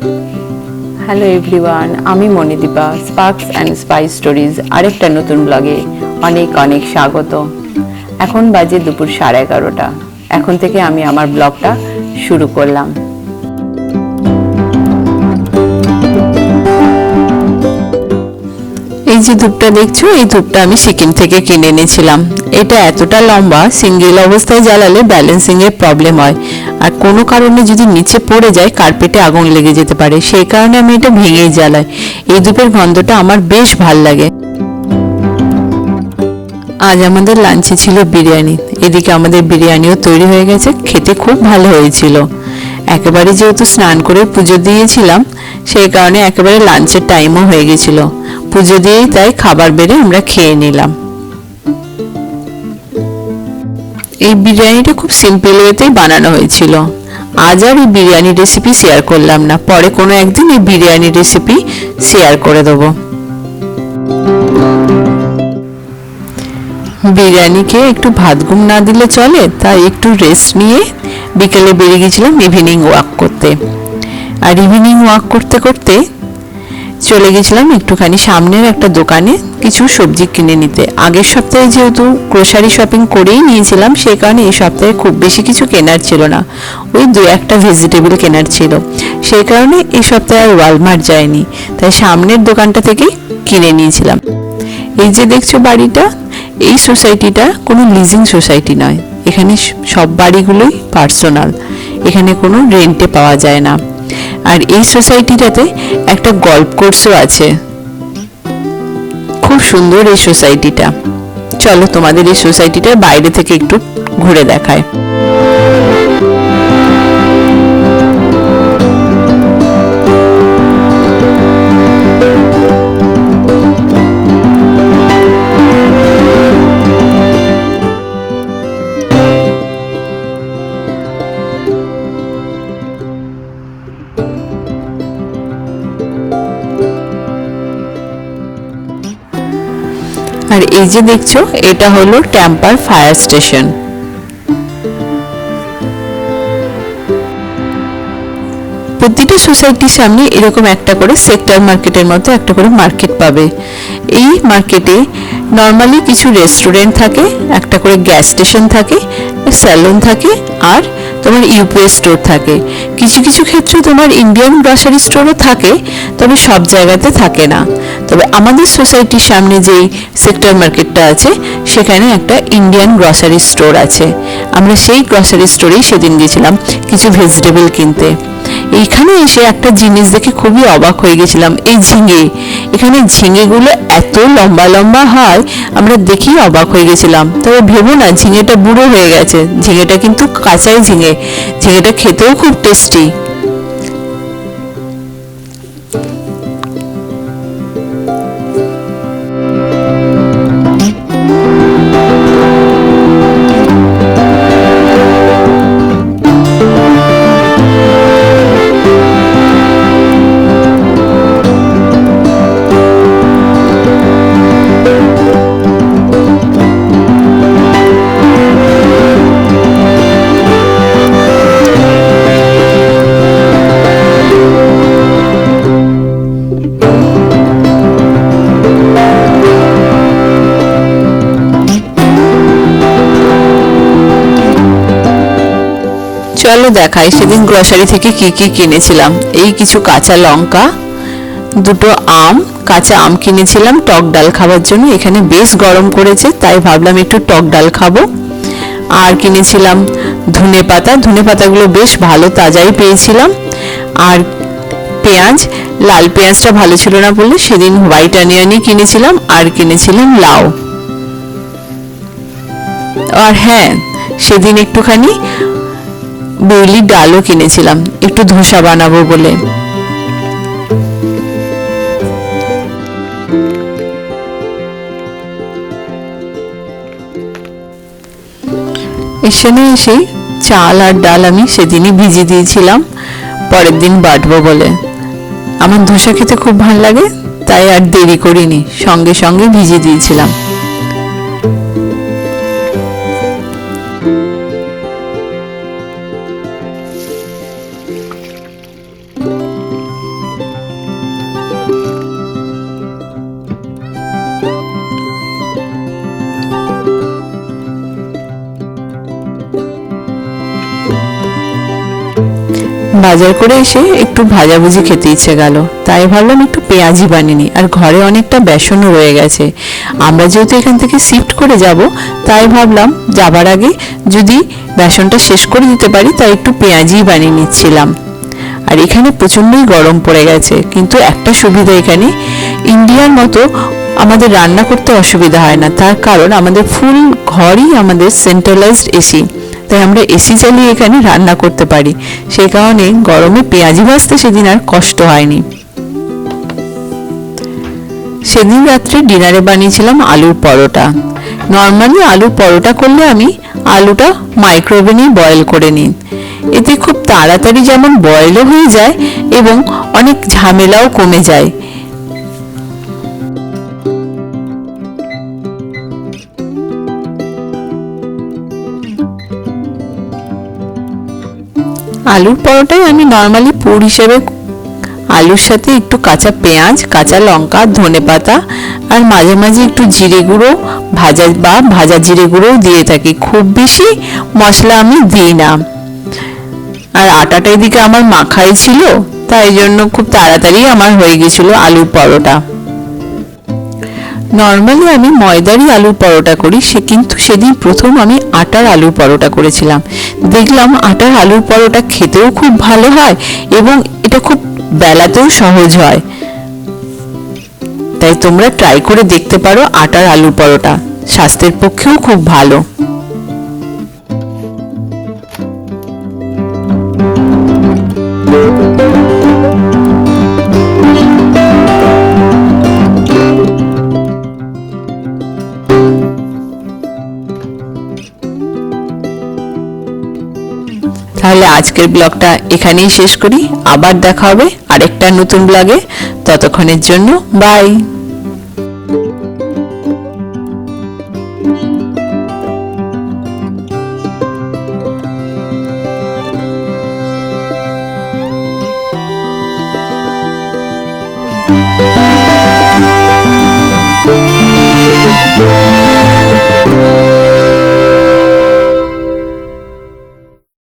Hello everyone আমি Manidipa sparks and spice stories আরেকটা নতুন ব্লগে অনেক অনেক স্বাগত। এখন বাজে দুপুর সাড়ে এগারোটা। এখন থেকে আমি আমার ব্লগটা শুরু করলাম। যে ধূপটা দেখছ, এই ধূপটা আমি সিকিম থেকে কিনে এনেছিলাম। এটা এতটা লম্বা, সিঙ্গেল অবস্থায় জ্বালালে ব্যালেন্সিং এর প্রবলেম হয়। আর কোনো কারণে যদি নিচে পড়ে যায়, কার্পেটে আগুন লেগে যেতে পারে। সেই কারণে আমি এটা ভেঙেই জ্বালাই। এই ধূপের গন্ধটা আমার বেশ ভালো লাগে। আজ আমাদের লাঞ্চে ছিল বিরিয়ানি। এদিকে আমাদের বিরিয়ানিও তৈরি হয়ে গেছে। খেতে খুব ভালো হয়েছিল। একেবারে যেহেতু স্নান করে পুজো দিয়েছিলাম, সেই কারণে একেবারে লাঞ্চের টাইমও হয়ে গেছিল। পুজো দিয়েই তাই খাবার বেড়ে আমরা খেয়ে নিলাম। এই বিরিয়ানিটা খুব সিম্পল ওয়েতেই বানানো হয়েছিল। আজ আর এই বিরিয়ানি রেসিপি শেয়ার করলাম না। পরে কোনো একদিন এই বিরিয়ানি রেসিপি শেয়ার করে দেবো। বিরিয়ানি খেয়ে একটু ভাত ঘুম না দিলে চলে, তাই একটু রেস্ট নিয়ে বিকেলে বেরিয়ে গেছিলাম ইভিনিং ওয়াক করতে। আর ইভিনিং ওয়াক করতে করতে চলে গেছিলাম একটুখানি সামনের একটা দোকানে কিছু সবজি কিনে নিতে। আগের সপ্তাহে যেহেতু গ্রোসারি শপিং করেই নিয়েছিলাম, সেই কারণে এই সপ্তাহে খুব বেশি কিছু কেনার ছিল না। ওই দু একটা ভেজিটেবল কেনার ছিল। সেই কারণে এই সপ্তাহে আর ওয়ালমার্ট যায়নি তাই সামনের দোকানটা থেকেই কিনে নিয়েছিলাম। এই যে দেখছ বাড়িটা, এই সোসাইটিটা কোনো লিজিং সোসাইটি নয়। এখানে সব বাড়িগুলোই পার্সোনাল এখানে কোনো রেন্টে পাওয়া যায় না। আর এই সোসাইটিটাতে একটা গল্প কোর্সও আছে। খুব সুন্দর এই সোসাইটিটা। চলো তোমাদের এই সোসাইটিটার বাইরে থেকে একটু ঘুরে দেখায়। এই যে দেখছ, এটা হলো ট্যাম্পার ফায়ার স্টেশন প্রতিটা সোসাইটির সামনে এরকম একটা করে সেক্টর মার্কেটের মতো একটা করে মার্কেট পাবে। এই মার্কেটে নর্মালি কিছু রেস্টুরেন্ট থাকে, একটা করে গ্যাস স্টেশন থাকে স্যালুন থাকে, আর তোমার ইউপিএস স্টোর থাকে। কিছু কিছু ক্ষেত্রে তোমার ইন্ডিয়ান গ্রসারি স্টোরও থাকে, তবে সব জায়গাতে থাকে না। তবে আমাদের সোসাইটির সামনে যেই সেক্টর মার্কেটটা আছে, সেখানে একটা ইন্ডিয়ান গ্রসারি স্টোর আছে। আমরা সেই গ্রসারি স্টোরেই সেদিন গেছিলাম কিছু ভেজিটেবল কিনতে। এইখানে এসে একটা জিনিস দেখে খুবই অবাক হয়ে গেছিলাম, এই ঝিঙে। এখানে ঝিঙেগুলো এত লম্বা লম্বা হয়, আমরা দেখেই অবাক হয়ে গেছিলাম। তবে ভেবো না, ঝিঙেটা বুড়ো হয়ে গেছে। ঝিঙেটা কিন্তু কাঁচাই ঝিঙে। ঝিঙেটা খেতেও খুব টেস্টি দেখাই সেদিন গ্রসারি থেকে কি কি কিনেছিলাম। এই কিছু কাঁচা লঙ্কা, দুটো আম, কাঁচা আম কিনেছিলাম, টক ডাল খাবার জন্য। এখানে বেশ গরম করেছে, তাই ভাবলাম একটু টক ডাল খাব। আর কিনেছিলাম ধনে পাতা, ধনে পাতাগুলো বেশ ভালো, তাজাই পেয়েছিলাম। আর পেঁয়াজ, লাল পেঁয়াজটা ভালো ছিল না বলে সেদিন হোয়াইট অনিয়নই কিনেছিলাম, আর কিনেছিলাম লাউ। আর হ্যাঁ সেদিন একটুখানি বৈলি ডালও কিনেছিলাম। একটু ধোসা বানাবো বলে। এখানে এসে চাল আর ডাল আমি সেদিনই ভিজিয়ে দিয়েছিলাম, পরের দিন বাটবো বলে। আমার ধোসা খেতে খুব ভালো লাগে, তাই আর দেরি করিনি, সঙ্গে সঙ্গে ভিজিয়ে দিয়েছিলাম। বাজার করে এসে একটু ভাজাভুজি খেতে ইচ্ছে গেল। তাই ভাবলাম একটু পেঁয়াজি বানিয়ে নিই। আর ঘরে অনেকটা বেসনও রয়ে গেছে। আমরা যেহেতু এখান থেকে শিফট করে যাব, তাই ভাবলাম যাবার আগে যদি বেসনটা শেষ করে দিতে পারি, তাই একটু পেঁয়াজি বানিয়ে নিচ্ছিলাম। আর এখানে প্রচণ্ডই গরম পড়ে গেছে। কিন্তু একটা সুবিধা এখানে, ইন্ডিয়ার মতো আমাদের রান্না করতে অসুবিধা হয় না। তার কারণ আমাদের ফুল ঘরই আমাদের সেন্ট্রালাইজড এসি তাই আমরা এসি চালিয়ে এখানে রান্না করতে পারি। সেই কারণে গরমে পেঁয়াজি ভাজতে সেদিন আর কষ্ট হয়নি। সেদিন রাত্রে ডিনারে বানিয়েছিলাম আলুর পরোটা। নর্মালি আলুর পরোটা করলে আমি আলুটা মাইক্রোওভেনেই বয়েল করে নিই। এতে খুব তাড়াতাড়ি যেমন বয়েলও হয়ে যায় এবং অনেক ঝামেলাও কমে যায়। আলুর পরোটাই আমি নর্মালি পুর হিসেবে আলুর সাথে একটু কাঁচা পেঁয়াজ, কাঁচা লঙ্কা, ধনে পাতা আর মাঝে মাঝে একটু জিরে গুঁড়ো, ভাজা বা ভাজা জিরে গুঁড়োও দিয়ে থাকি। খুব বেশি মশলা আমি দিই না। আর আটাটা এদিকে আমার মাখাই ছিল, তাই জন্য খুব তাড়াতাড়ি আমার হয়ে গেছিল আলুর পরোটা। নর্মালি আমি ময়দারি আলুর পরোটা করি, সে কিন্তু সেদিন প্রথম আমি আটার আলুর পরোটা করেছিলাম। দেখলাম আটার আলুর পরোটা খেতেও খুব ভালো হয় এবং এটা খুব বেলাতেও সহজ হয়। তাই তোমরা ট্রাই করে দেখতে পারো আটার আলুর পরোটা। স্বাস্থ্যের পক্ষেও খুব ভালো। আজকের ব্লগটা এখানেই শেষ করি। আবার দেখা হবে আরেকটা নতুন ব্লগে। ততক্ষণের জন্য বাই